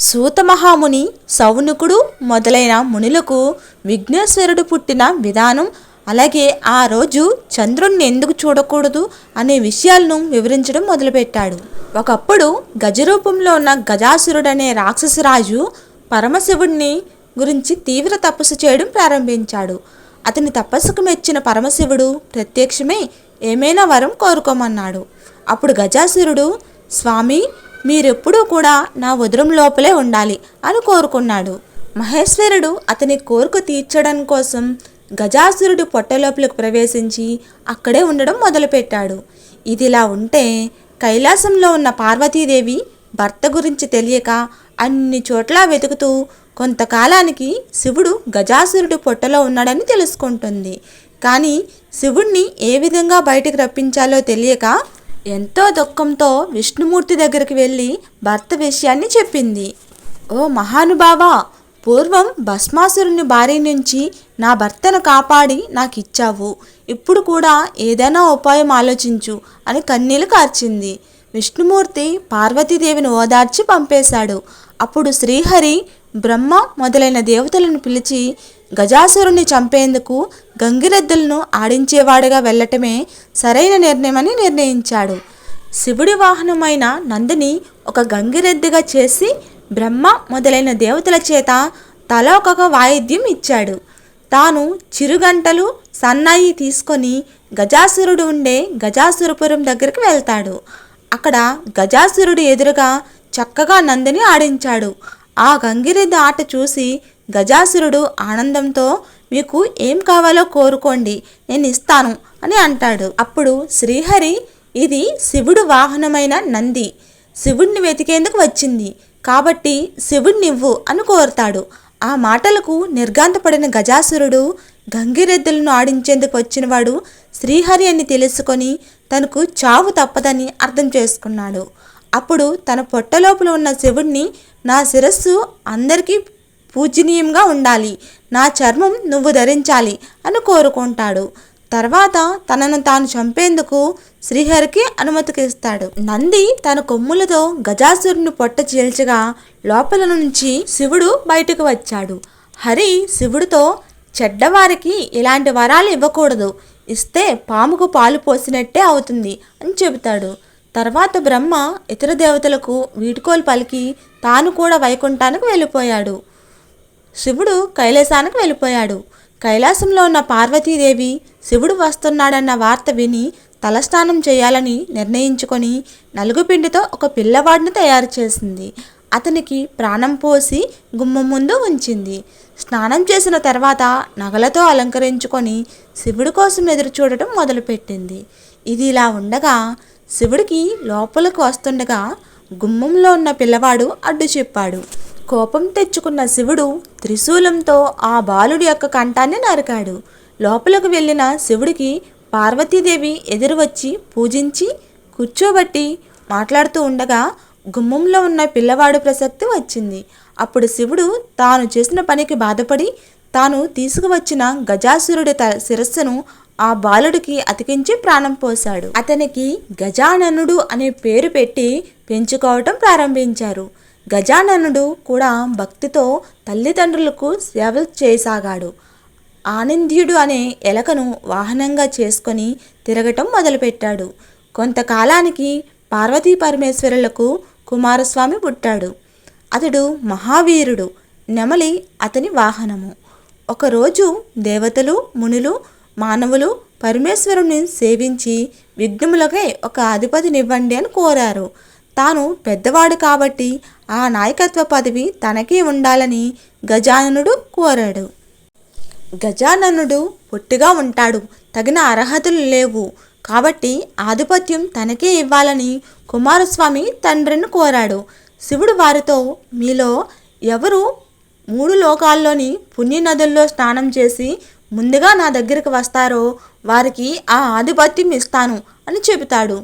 సూతమహాముని సౌనుకుడు మొదలైన మునులకు విఘ్నేశ్వరుడు పుట్టిన విధానం అలాగే ఆ రోజు చంద్రుణ్ణి ఎందుకు చూడకూడదు అనే విషయాలను వివరించడం మొదలుపెట్టాడు. ఒకప్పుడు గజరూపంలో ఉన్న గజాసురుడనే రాక్షసరాజు పరమశివుడిని గురించి తీవ్ర తపస్సు చేయడం ప్రారంభించాడు. అతని తపస్సుకు మెచ్చిన పరమశివుడు ప్రత్యక్షమై ఏమైనా వరం కోరుకోమన్నాడు. అప్పుడు గజాసురుడు స్వామి మీరెప్పుడూ కూడా నా ఉదరం లోపలే ఉండాలి అని కోరుకున్నాడు. మహేశ్వరుడు అతని కోరిక తీర్చడం కోసం గజాసురుడు పొట్ట లోపలికి ప్రవేశించి అక్కడే ఉండడం మొదలుపెట్టాడు. ఇదిలా ఉంటే కైలాసంలో ఉన్న పార్వతీదేవి భర్త గురించి తెలియక అన్ని చోట్ల వెతుకుతూ కొంతకాలానికి శివుడు గజాసురుడు పొట్టలో ఉన్నాడని తెలుసుకుంటుంది. కానీ శివుణ్ణి ఏ విధంగా బయటికి రప్పించాలో తెలియక ఎంతో దుఃఖంతో విష్ణుమూర్తి దగ్గరికి వెళ్ళి భర్త విషయాన్ని చెప్పింది. ఓ మహానుభావా పూర్వం భస్మాసురుని భార్య నుంచి నా భర్తను కాపాడి నాకు ఇచ్చావు ఇప్పుడు కూడా ఏదైనా ఉపాయం ఆలోచించు అని కన్నీళ్ళు కార్చింది. విష్ణుమూర్తి పార్వతీదేవిని ఓదార్చి పంపేశాడు. అప్పుడు శ్రీహరి బ్రహ్మ మొదలైన దేవతలను పిలిచి గజాసురుని చంపేందుకు గంగిరెద్దులను ఆడించేవాడుగా వెళ్ళటమే సరైన నిర్ణయమని నిర్ణయించాడు. శివుడి వాహనమైన నందిని ఒక గంగిరెద్దుగా చేసి బ్రహ్మ మొదలైన దేవతల చేత తల ఒక వాయిద్యం ఇచ్చాడు. తాను చిరుగంటలు సన్నాయి తీసుకొని గజాసురుడు ఉండే గజాసురపురం దగ్గరికి వెళ్తాడు. అక్కడ గజాసురుడు ఎదురుగా చక్కగా నందిని ఆడించాడు. ఆ గంగిరెద్దు ఆట చూసి గజాసురుడు ఆనందంతో మీకు ఏం కావాలో కోరుకోండి నేను ఇస్తాను అని అంటాడు. అప్పుడు శ్రీహరి ఇది శివుడు వాహనమైన నంది. శివుణ్ణి వెతికేందుకు వచ్చింది. కాబట్టి శివుణ్ణివ్వు అని కోరుతాడు. ఆ మాటలకు నిర్గాంతపడిన గజాసురుడు గంగిరెద్దులను ఆడించేందుకు వచ్చినవాడు శ్రీహరి అని తెలుసుకొని తనకు చావు తప్పదని అర్థం చేసుకున్నాడు. అప్పుడు తన పొట్టలోపల ఉన్న శివుణ్ణి నా శిరస్సు అందరికీ పూజనీయంగా ఉండాలి. నా చర్మం నువ్వు ధరించాలి అని కోరుకుంటాడు. తర్వాత తనను తాను చంపేందుకు శ్రీహరికి అనుమతికిస్తాడు. నంది తన కొమ్ములతో గజాసురుని పొట్ట చీల్చగా లోపల నుంచి శివుడు బయటకు వచ్చాడు. హరి శివుడితో చెడ్డవారికి ఇలాంటి వరాలు ఇవ్వకూడదు. ఇస్తే పాముకు పాలు పోసినట్టే అవుతుంది అని చెబుతాడు. తర్వాత బ్రహ్మ ఇతర దేవతలకు వీటికోలు పలికి తాను కూడా వైకుంఠానికి వెళ్ళిపోయాడు. శివుడు కైలాసానికి వెళ్ళిపోయాడు. కైలాసంలో ఉన్న పార్వతీదేవి శివుడు వస్తున్నాడన్న వార్త విని తలస్నానం చేయాలని నిర్ణయించుకొని నలుగుపిండితో ఒక పిల్లవాడిని తయారు చేసింది. అతనికి ప్రాణం పోసి గుమ్మం ముందు ఉంచింది. స్నానం చేసిన తర్వాత నగలతో అలంకరించుకొని శివుడి కోసం ఎదురు చూడటం మొదలుపెట్టింది. ఇది ఇలా ఉండగా శివుడికి లోపలికి వస్తుండగా గుమ్మంలో ఉన్న పిల్లవాడు అడ్డు చెప్పాడు. కోపం తెచ్చుకున్న శివుడు త్రిశూలంతో ఆ బాలుడి యొక్క కంఠాన్ని నరికాడు. లోపలకు వెళ్ళిన శివుడికి పార్వతీదేవి ఎదురు వచ్చి పూజించి కూర్చోబట్టి మాట్లాడుతూ ఉండగా గుమ్మంలో ఉన్న పిల్లవాడు ప్రసక్తి వచ్చింది. అప్పుడు శివుడు తాను చేసిన పనికి బాధపడి తాను తీసుకువచ్చిన గజాసురుడి త శిరస్సును ఆ బాలుడికి అతికించి ప్రాణం పోశాడు. అతనికి గజాననుడు అనే పేరు పెట్టి పెంచుకోవటం ప్రారంభించారు. గజాననుడు కూడా భక్తితో తల్లిదండ్రులకు సేవలు చేయసాగాడు. ఆనంద్యుడు అనే ఎలకను వాహనంగా చేసుకొని తిరగటం మొదలుపెట్టాడు. కొంతకాలానికి పార్వతీ పరమేశ్వరులకు కుమారస్వామి పుట్టాడు. అతడు మహావీరుడు నెమలి అతని వాహనము. ఒకరోజు దేవతలు మునులు మానవులు పరమేశ్వరుని సేవించి విఘ్నములకై ఒక అధిపతినివ్వండి అని కోరారు. తాను పెద్దవాడు కాబట్టి ఆ నాయకత్వ పదవి తనకే ఉండాలని గజాననుడు కోరాడు. గజాననుడు పొట్టిగా ఉంటాడు. తగిన అర్హతలు లేవు. కాబట్టి ఆధిపత్యం తనకే ఇవ్వాలని కుమారస్వామి తండ్రిని కోరాడు. శివుడు వారితో మీలో ఎవరు మూడు లోకాల్లోని పుణ్యనదుల్లో స్నానం చేసి ముందుగా నా దగ్గరికి వస్తారో వారికి ఆ ఆధిపత్యం ఇస్తాను అని చెబుతాడు.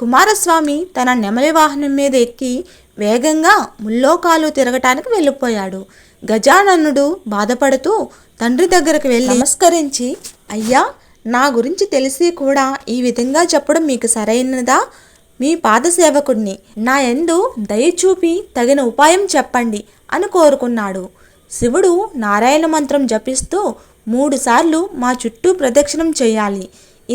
కుమారస్వామి తన నెమలి వాహనం మీద ఎక్కి వేగంగా ముల్లోకాలు తిరగటానికి వెళ్ళిపోయాడు. గజాననుడు బాధపడుతూ తండ్రి దగ్గరకు వెళ్ళి నమస్కరించి అయ్యా నా గురించి తెలిసి కూడా ఈ విధంగా చెప్పడం మీకు సరైనదా? మీ పాదసేవకుడిని నా ఎందు దయచూపి తగిన ఉపాయం చెప్పండి అని కోరుకున్నాడు. శివుడు నారాయణ మంత్రం జపిస్తూ మూడుసార్లు మా చుట్టూ ప్రదక్షిణం చేయాలి.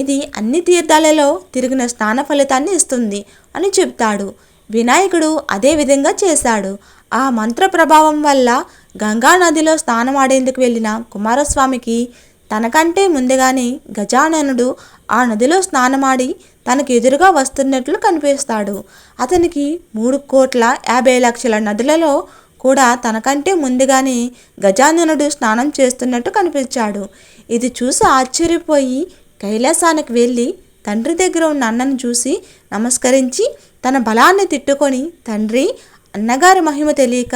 ఇది అన్ని తీర్థాలలో తిరిగిన స్నాన ఫలితాన్ని ఇస్తుంది అని చెప్తాడు. వినాయకుడు అదే విధంగా చేశాడు. ఆ మంత్ర ప్రభావం వల్ల గంగా నదిలో స్నానమాడేందుకు వెళ్ళిన కుమారస్వామికి తనకంటే ముందుగానే గజాననుడు ఆ నదిలో స్నానమాడి తనకు ఎదురుగా వస్తున్నట్లు కనిపిస్తాడు. అతనికి మూడు కోట్ల యాభై లక్షల నదులలో కూడా తనకంటే ముందుగానే గజాననుడు స్నానం చేస్తున్నట్టు కనిపించాడు. ఇది చూసి ఆశ్చర్యపోయి కైలాసానికి వెళ్ళి తండ్రి దగ్గర ఉన్న అన్నను చూసి నమస్కరించి తన బలాన్ని తిట్టుకొని తండ్రి అన్నగారి మహిమ తెలియక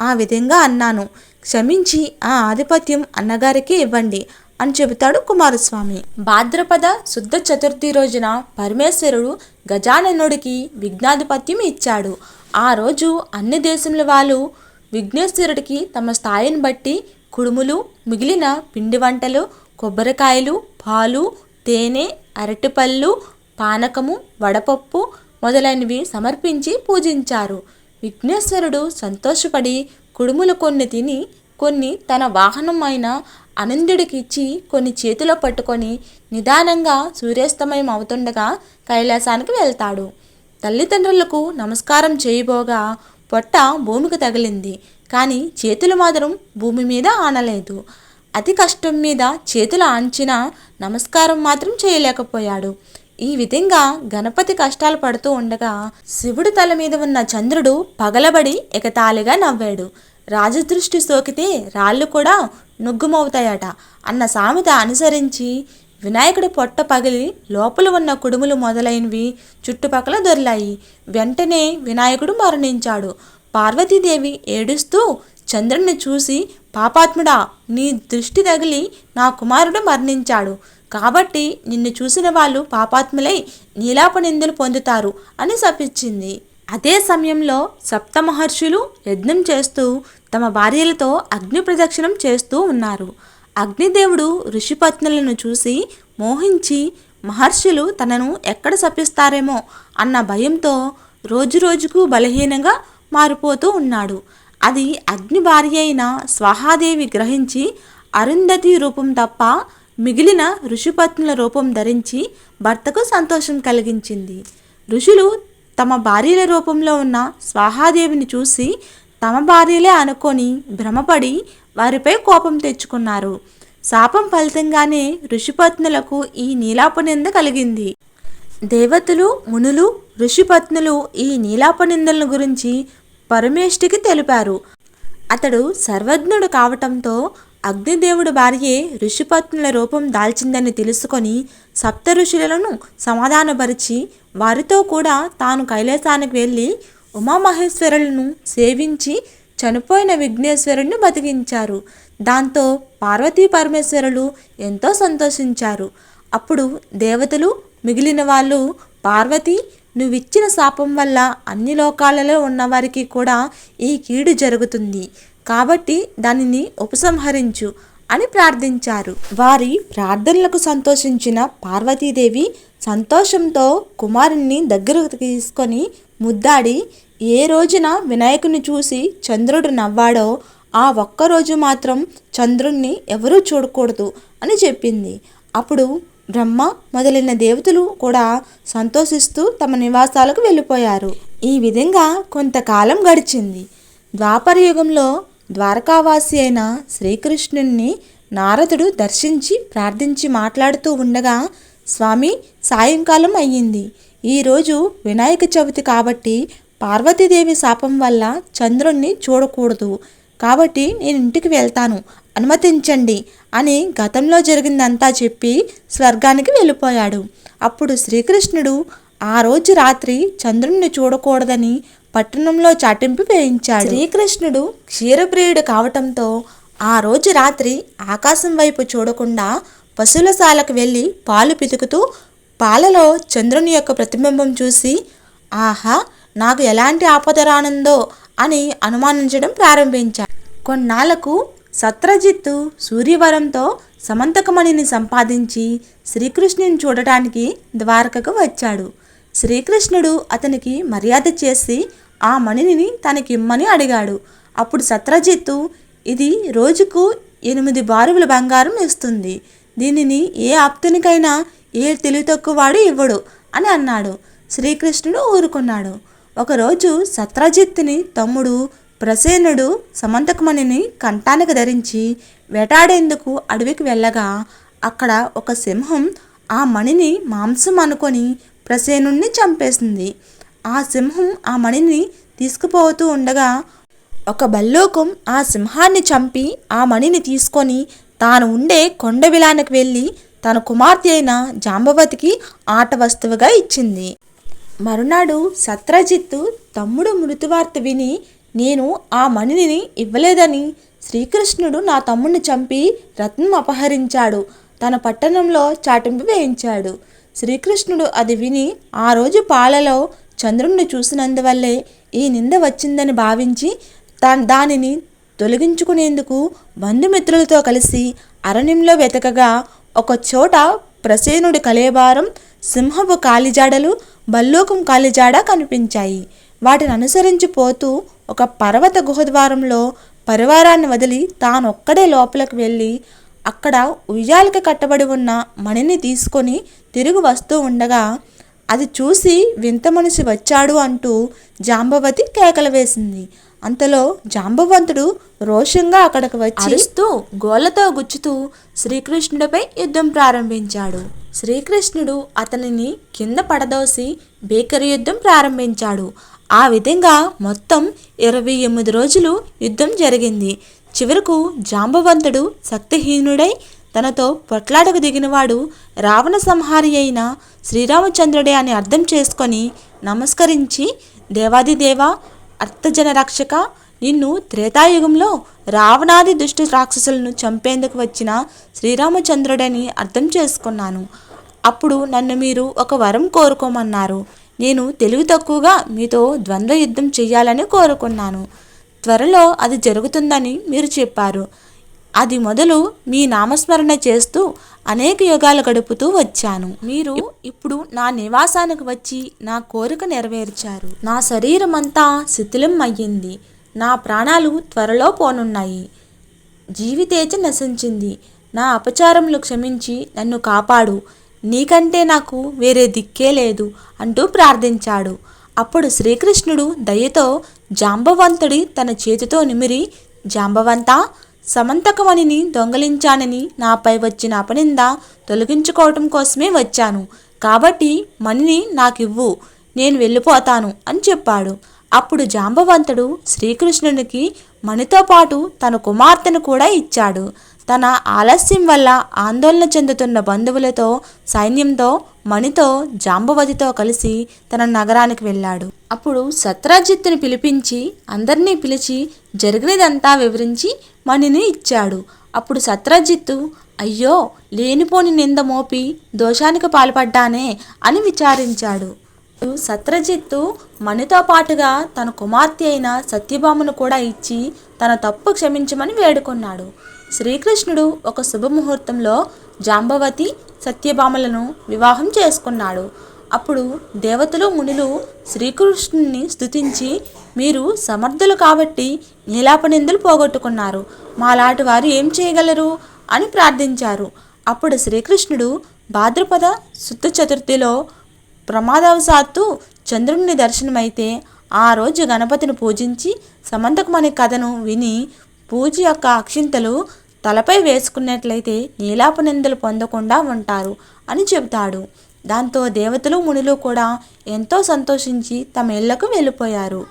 ఆ విధంగా అన్నాను. క్షమించి ఆ ఆధిపత్యం అన్నగారికి ఇవ్వండి అని చెబుతాడు కుమారస్వామి. భాద్రపద శుద్ధ చతుర్థి రోజున పరమేశ్వరుడు గజాననుడికి విఘ్నాధిపత్యం ఇచ్చాడు. ఆ రోజు అన్ని దేశముల వాళ్ళు విఘ్నేశ్వరుడికి తమ స్థాయిని బట్టి కుడుములు మిగిలిన పిండి వంటలు కొబ్బరికాయలు పాలు తేనె అరటిపళ్ళు పానకము వడపప్పు మొదలైనవి సమర్పించి పూజించారు. విఘ్నేశ్వరుడు సంతోషపడి కుడుములు కొన్ని తిని కొన్ని తన వాహనం అయిన ఇచ్చి కొన్ని చేతిలో పట్టుకొని నిదానంగా సూర్యాస్తమయం అవుతుండగా కైలాసానికి వెళ్తాడు. తల్లిదండ్రులకు నమస్కారం చేయబోగా పొట్ట భూమికి తగిలింది. కానీ చేతులు మాత్రం భూమి మీద ఆనలేదు. అతి కష్టం మీద చేతుల ఆంచిన నమస్కారం మాత్రం చేయలేకపోయాడు. ఈ విధంగా గణపతి కష్టాలు పడుతూ ఉండగా శివుడి తల మీద ఉన్న చంద్రుడు పగలబడి ఎకతాళిగా నవ్వాడు. రాజదృష్టి సోకితే రాళ్ళు కూడా నుగ్గుమవుతాయట అన్న సామెత అనుసరించి వినాయకుడి పొట్ట పగిలి లోపల ఉన్న కుడుములు మొదలైనవి చుట్టుపక్కల దొరిలాయి. వెంటనే వినాయకుడు మరణించాడు. పార్వతీదేవి ఏడుస్తూ చంద్రుణ్ణి చూసి పాపాత్ముడా నీ దృష్టి తగిలి నా కుమారుడు మరణించాడు. కాబట్టి నిన్ను చూసిన వాళ్ళు పాపాత్ములై నీలాప నిందలు పొందుతారు అని శపించింది. అదే సమయంలో సప్త మహర్షులు యజ్ఞం చేస్తూ తమ భార్యలతో అగ్ని ప్రదక్షిణం చేస్తూ ఉన్నారు. అగ్నిదేవుడు ఋషిపత్నులను చూసి మోహించి మహర్షులు తనను ఎక్కడ శపిస్తారేమో అన్న భయంతో రోజురోజుకు బలహీనంగా మారిపోతూ ఉన్నాడు. అది అగ్ని భార్య అయిన స్వాహాదేవి గ్రహించి అరుంధతి రూపం తప్ప మిగిలిన ఋషిపత్నుల రూపం ధరించి భర్తకు సంతోషం కలిగించింది. ఋషులు తమ భార్యల రూపంలో ఉన్న స్వాహాదేవిని చూసి తమ భార్యలే అనుకొని భ్రమపడి వారిపై కోపం తెచ్చుకున్నారు. శాపం ఫలితంగానే ఋషిపత్నులకు ఈ నీలాపనింద కలిగింది. దేవతలు మునులు ఋషిపత్నులు ఈ నీలాపనిందలను గురించి పరమేష్టికి తెలిపారు. అతడు సర్వజ్ఞుడు కావటంతో అగ్నిదేవుడు భార్యే ఋషిపత్నుల రూపం దాల్చిందని తెలుసుకొని సప్త ఋషులను సమాధానపరిచి వారితో కూడా తాను కైలాసానికి వెళ్ళి ఉమామహేశ్వరులను సేవించి చనిపోయిన విఘ్నేశ్వరుణ్ణి బతికించారు. దాంతో పార్వతీ పరమేశ్వరులు ఎంతో సంతోషించారు. అప్పుడు దేవతలు మిగిలిన వాళ్ళు పార్వతి నువ్విచ్చిన శాపం వల్ల అన్ని లోకాలలో ఉన్నవారికి కూడా ఈ కీడు జరుగుతుంది. కాబట్టి దానిని ఉపసంహరించు అని ప్రార్థించారు. వారి ప్రార్థనలకు సంతోషించిన పార్వతీదేవి సంతోషంతో కుమారుణ్ణి దగ్గరకు తీసుకొని ముద్దాడి ఏ రోజున వినాయకుని చూసి చంద్రుడు నవ్వాడో ఆ ఒక్కరోజు మాత్రం చంద్రుణ్ణి ఎవరూ చూడకూడదు అని చెప్పింది. అప్పుడు బ్రహ్మ మొదలైన దేవతలు కూడా సంతోషిస్తూ తమ నివాసాలకు వెళ్ళిపోయారు. ఈ విధంగా కొంతకాలం గడిచింది. ద్వాపర యుగంలో ద్వారకావాసి అయిన శ్రీకృష్ణుణ్ణి నారదుడు దర్శించి ప్రార్థించి మాట్లాడుతూ ఉండగా స్వామి సాయంకాలం అయ్యింది. ఈరోజు వినాయక చవితి కాబట్టి పార్వతీదేవి శాపం వల్ల చంద్రుణ్ణి చూడకూడదు. కాబట్టి నేను ఇంటికి వెళ్తాను. అనుమతించండి. అని గతంలో జరిగిందంతా చెప్పి స్వర్గానికి వెళ్ళిపోయాడు. అప్పుడు శ్రీకృష్ణుడు ఆ రోజు రాత్రి చంద్రుణ్ణి చూడకూడదని పట్టణంలో చాటింపు వేయించాడు. శ్రీకృష్ణుడు క్షీరప్రియుడు కావటంతో ఆ రోజు రాత్రి ఆకాశం వైపు చూడకుండా పశువులశాలకు వెళ్ళి పాలు పితుకుతూ పాలలో చంద్రుని యొక్క ప్రతిబింబం చూసి ఆహా నాకు ఎలాంటి ఆపద రానుందో అని అనుమానించడం ప్రారంభించాడు. కొన్నాళ్ళకు సత్రజిత్తు సూర్యవరంతో సమంతకమణిని సంపాదించి శ్రీకృష్ణుని చూడటానికి ద్వారకకు వచ్చాడు. శ్రీకృష్ణుడు అతనికి మర్యాద చేసి ఆ మణిని తనకిమ్మని అడిగాడు. అప్పుడు సత్రజిత్తు ఇది రోజుకు ఎనిమిది బారువుల బంగారం ఇస్తుంది. దీనిని ఏ ఆప్తునికైనా ఏ తెలివి తక్కువవాడు ఇవ్వడు అని అన్నాడు. శ్రీకృష్ణుడు ఊరుకున్నాడు. ఒకరోజు సత్రజిత్తుని తమ్ముడు ప్రసేనుడు సమంతకమణిని కంఠానికి ధరించి వేటాడేందుకు అడవికి వెళ్ళగా అక్కడ ఒక సింహం ఆ మణిని మాంసం అనుకొని ప్రసేనుణ్ణి చంపేసింది. ఆ సింహం ఆ మణిని తీసుకుపోతూ ఉండగా ఒక బల్లోకం ఆ సింహాన్ని చంపి ఆ మణిని తీసుకొని తాను ఉండే కొండ విలానికి వెళ్ళి తన కుమార్తె అయిన జాంబవతికి ఆట వస్తువుగా ఇచ్చింది. మరునాడు సత్రజిత్తు తమ్ముడు మృతువార్త విని నేను ఆ మణిని ఇవ్వలేదని శ్రీకృష్ణుడు నా తమ్ముడిని చంపి రత్నం అపహరించాడు. తన పట్టణంలో చాటింపు వేయించాడు. శ్రీకృష్ణుడు అది విని ఆ రోజు పాలలో చంద్రుణ్ణి చూసినందువల్లే ఈ నింద వచ్చిందని భావించి దా దానిని తొలగించుకునేందుకు బంధుమిత్రులతో కలిసి అరణ్యంలో వెతకగా ఒక చోట ప్రసేనుడి కలేబారం సింహపు కాలిజాడలు బల్లోకం కాలిజాడ కనిపించాయి. వాటిని అనుసరించి పోతూ ఒక పర్వత గుహద్వారంలో పరివారాన్ని వదిలి తానొక్కడే లోపలికి వెళ్ళి అక్కడ ఉయ్యాలకి కట్టబడి ఉన్న మణిని తీసుకొని తిరిగి వస్తూ ఉండగా అది చూసి వింత మనిషి వచ్చాడు అంటూ జాంబవతి కేకలు వేసింది. అంతలో జాంబవంతుడు రోషంగా అక్కడికి వచ్చి అరుస్తూ గోళ్ళతో గుచ్చుతూ శ్రీకృష్ణుడిపై యుద్ధం ప్రారంభించాడు. శ్రీకృష్ణుడు అతనిని కింద పడదోసి బేకరీ యుద్ధం ప్రారంభించాడు. ఆ విధంగా మొత్తం ఇరవై ఎనిమిది రోజులు యుద్ధం జరిగింది. చివరకు జాంబవంతుడు శక్తిహీనుడై తనతో పొట్లాడకు దిగినవాడు రావణ సంహారి అయిన శ్రీరామచంద్రుడే అని అర్థం చేసుకొని నమస్కరించి దేవాదిదేవ అర్థజన రక్షక నిన్ను త్రేతాయుగంలో రావణాది దుష్ట రాక్షసులను చంపేందుకు వచ్చిన శ్రీరామచంద్రుడని అర్థం చేసుకున్నాను. అప్పుడు నన్ను మీరు ఒక వరం కోరుకోమన్నారు. నేను తెలివి తక్కువగా మీతో ద్వంద్వ యుద్ధం చేయాలని కోరుకున్నాను. త్వరలో అది జరుగుతుందని మీరు చెప్పారు. అది మొదలు మీ నామస్మరణ చేస్తూ అనేక యుగాలు గడుపుతూ వచ్చాను. మీరు ఇప్పుడు నా నివాసానికి వచ్చి నా కోరిక నెరవేర్చారు. నా శరీరం అంతా శిథిలం అయ్యింది నా ప్రాణాలు త్వరలో పోనున్నాయి. జీవితేజ నశించింది. నా అపచారములు క్షమించి నన్ను కాపాడు. నీకంటే నాకు వేరే దిక్కే లేదు అంటూ ప్రార్థించాడు. అప్పుడు శ్రీకృష్ణుడు దయతో జాంబవంతుడి తన చేతితో నిమిరి జాంబవంత సమంతకమణిని దొంగలించానని నాపై వచ్చిన అపనింద తొలగించుకోవటం కోసమే వచ్చాను. కాబట్టి మణిని నాకివ్వు నేను వెళ్ళిపోతాను అని చెప్పాడు. అప్పుడు జాంబవంతుడు శ్రీకృష్ణునికి మణితో పాటు తన కుమార్తెను కూడా ఇచ్చాడు. తన ఆలస్యం వల్ల ఆందోళన చెందుతున్న బంధువులతో సైన్యంతో మణితో జాంబవతితో కలిసి తన నగరానికి వెళ్ళాడు. అప్పుడు సత్రాజిత్తుని పిలిపించి అందరినీ పిలిచి జరిగినదంతా వివరించి మణిని ఇచ్చాడు. అప్పుడు సత్రాజిత్తు అయ్యో లేనిపోని నింద మోపి దోషానికి పాల్పడ్డానే అని విచారించాడు. సత్రజిత్తు మణితో పాటుగా తన కుమార్తె అయిన సత్యభామను కూడా ఇచ్చి తన తప్పు క్షమించమని వేడుకున్నాడు. శ్రీకృష్ణుడు ఒక శుభముహూర్తంలో జాంబవతి సత్యభామలను వివాహం చేసుకున్నాడు. అప్పుడు దేవతలు మునులు శ్రీకృష్ణుని స్థుతించి మీరు సమర్థులు కాబట్టి నీలాపనిందులు పోగొట్టుకున్నారు. మాలాంటి వారు ఏం చేయగలరు? అని ప్రార్థించారు. అప్పుడు శ్రీకృష్ణుడు భాద్రపద శుద్ధ చతుర్థిలో ప్రమాదవశాత్తు చంద్రుని దర్శనమైతే ఆ రోజు గణపతిని పూజించి సమంతకమణి కథను విని పూజ యొక్క అక్షింతలు తలపై వేసుకున్నట్లయితే నీలాపనిందలు పొందకుండా ఉంటారు అని చెబుతాడు. దాంతో దేవతలు మునులు కూడా ఎంతో సంతోషించి తమ ఇళ్ళకు వెళ్ళిపోయారు.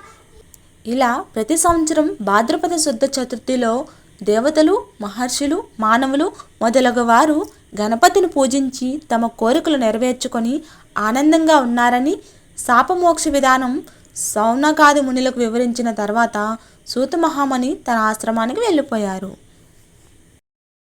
ఇలా ప్రతి సంవత్సరం భాద్రపద శుద్ధ చతుర్థిలో దేవతలు మహర్షులు మానవులు మొదలగు వారు గణపతిని పూజించి తమ కోరికలు నెరవేర్చుకొని ఆనందంగా ఉన్నారని శాపమోక్ష విధానం సౌనకాది మునులకు వివరించిన తర్వాత సూత మహామణి తన ఆశ్రమానికి వెళ్ళిపోయారు.